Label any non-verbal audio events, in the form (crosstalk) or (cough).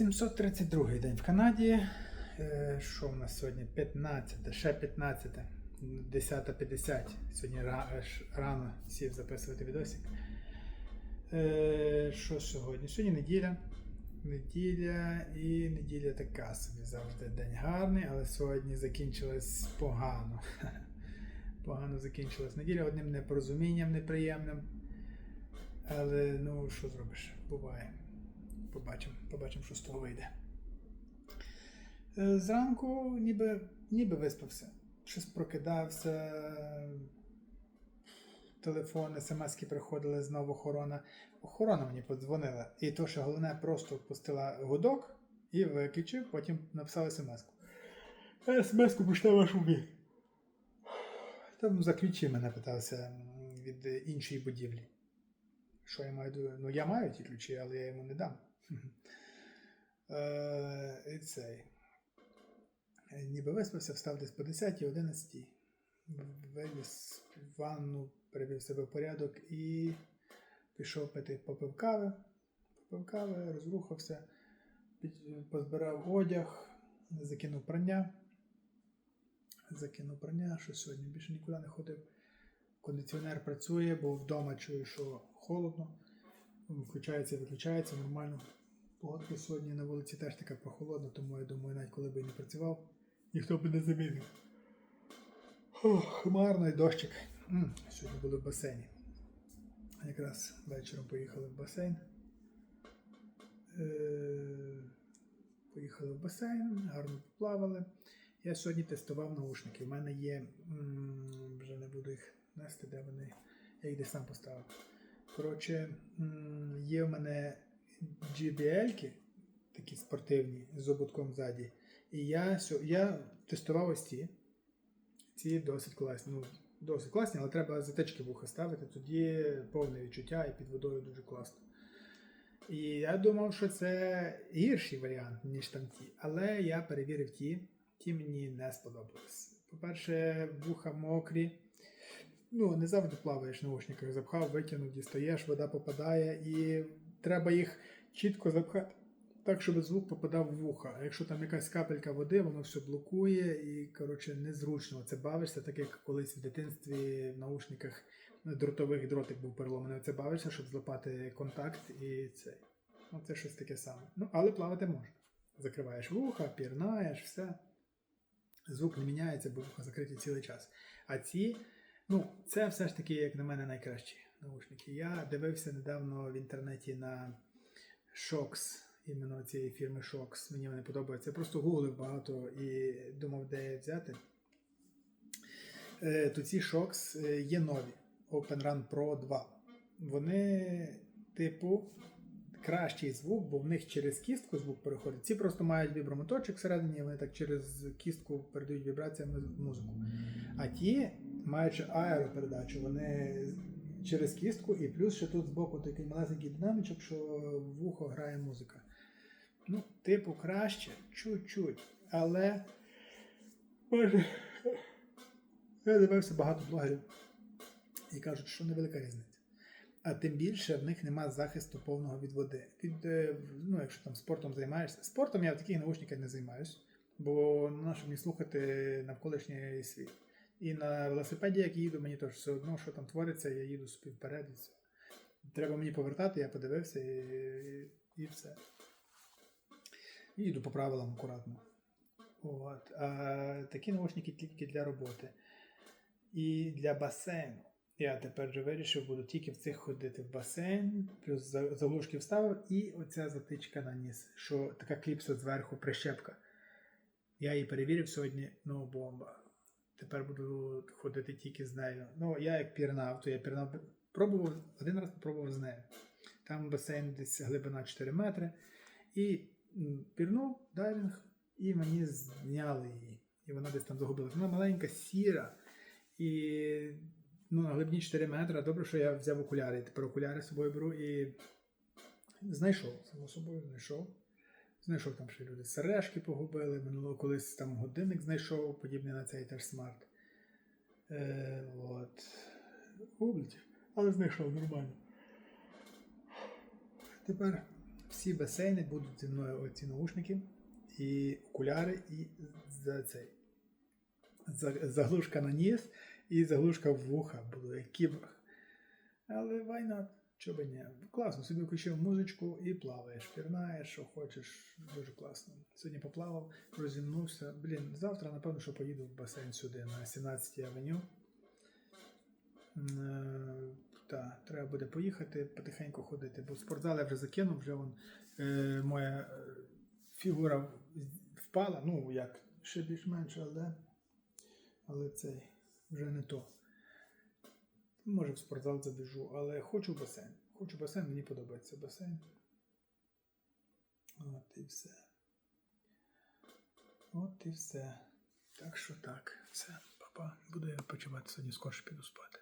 732 день в Канаді. Е, Що в нас сьогодні? 15, ще 15, 10.50. Сьогодні е, рано сів записувати відосик. Е, Що сьогодні? Сьогодні неділя. Неділя і неділя така собі завжди день гарний, але сьогодні закінчилась погано. (laughs) Погано закінчилась неділя одним непорозумінням неприємним. Але ну що зробиш? Буває. Побачимо, побачимо, що з того вийде. Е, Зранку ніби, ніби виспався. Щось прокидався. Телефон, смс-ки приходили знову охорона. Охорона мені подзвонила. І то, що головне, просто пустила гудок і виключив, потім написав смс-ку. Смс-ку прийшла ваш убій. Там за ключі мене питався від іншої будівлі. Що я маю? Ну, я маю ті ключі, але я йому не дам. Е, І цей. Е, Ніби виспався, встав десь по 10 11 виліз в ванну, привів себе в порядок і пішов пити, попив кави, попив кави, розрухався, позбирав одяг, закинув прання. Закинув прання, що сьогодні більше нікуди не ходив. Кондиціонер працює, бо вдома чую, що холодно. Включається, виключається нормально. Погодка сьогодні на вулиці теж така прохолодна, тому я думаю, навіть коли би і не працював, ніхто б не замінив. Хмарно і дощик. М, Сьогодні були в басейні. Якраз вечором поїхали в басейн. Е, Поїхали в басейн, гарно поплавали. Я сьогодні тестував наушники. У мене є. м, Вже не буду їх нести, де вони. Я їх десь сам поставив. Коротше, м, є в мене JBL-ки, такі спортивні, з ободком ззаді. І я, я тестував ось ці. Ці досить класні. Ну, досить класні, але треба затички вуха ставити, тоді повне відчуття і під водою дуже класно. І я думав, що це гірший варіант, ніж там ті. Але я перевірив ті, ті мені не сподобались. По-перше, вуха мокрі. Ну, не завжди плаваєш в наушниках, запхав, викинув, дістаєш, вода попадає, і треба їх чітко запхати так, щоб звук попадав в вуха. А якщо там якась капелька води, воно все блокує і, коротше, незручно. Це бавишся, так як колись в дитинстві в наушниках дротових дротик був переломаний. Це бавишся, щоб злопати контакт і це. Ну, це щось таке саме. Ну, але плавати можна. Закриваєш вуха, пірнаєш, все. Звук не міняється, бо вуха закриті цілий час. А ці, ну, це все ж таки, як на мене, найкращі наушники. Я дивився недавно в інтернеті на Shox, іменно цієї фірми Shox. Мені вони подобаються. Я просто гуглив багато і думав, де взяти. Е, То ці Shox е, є нові. Open Run Pro 2. Вони, типу, кращий звук, бо в них через кістку звук переходить. Ці просто мають вібромоторчик всередині, вони так через кістку передають вібраціями музику. А ті, маючи аеропередачу, вони через кістку, і плюс ще тут збоку такий малесенький динамічок, що вухо грає музика. Ну, типу, краще, чуть-чуть. Але може, я дивився багато блогерів і кажуть, що невелика різниця. А тим більше в них нема захисту повного від води. Від, е, ну, якщо там спортом займаєшся. Спортом я в таких наушниках не займаюся, бо на що мені слухати навколишній світ. І на велосипеді, як їду, мені теж все одно, що там твориться, я їду собі вперед і все. Треба мені повертати, я подивився і, і, і все. І йду по правилам акуратно. От. А такі наушники тільки для роботи. І для басейну. Я тепер вже вирішив, буду тільки в цих ходити в басейн, плюс за- заглушки вставив, і оця затичка на ніс, що така кліпса зверху прищепка. Я її перевірив сьогодні, ну бомба. Тепер буду ходити тільки з нею. Ну, я як пірнав, то я пірнав, пробував, один раз пробував з нею. Там басейн десь глибина 4 метри. І пірнув дайвінг, і мені зняли її. І вона десь там загубилась. Вона маленька, сіра. І ну, на глибині 4 метри. Добре, що я взяв окуляри. Тепер окуляри з собою беру і знайшов. Само собою знайшов. Знайшов там ще люди. Сережки погубили. Минулого колись там годинник знайшов, подібний на цей теж смарт. Е, от. Гублять. Але знайшов нормально. Тепер всі басейни будуть зі мною оці наушники, і окуляри, і за цей. Заглушка на ніс і заглушка в вуха буду, як кіборг. Але why not? Чого би ні? Класно, собі включив музичку і плаваєш, пірнаєш, що хочеш. Дуже класно. Сьогодні поплавав, розімнувся. Блін, завтра, напевно, що поїду в басейн сюди, на 17-й авеню. Так, треба буде поїхати, потихеньку ходити, бо в спортзал я вже закинув, вже вон, е, моя е, фігура впала, ну як, ще більш-менш, але, але цей вже не то. Може в спортзал забіжу, але хочу басейн. Хочу басейн, мені подобається басейн. От і все. От і все. Так що так, все, папа. Буду я почувати сьогодні, скорше піду спати.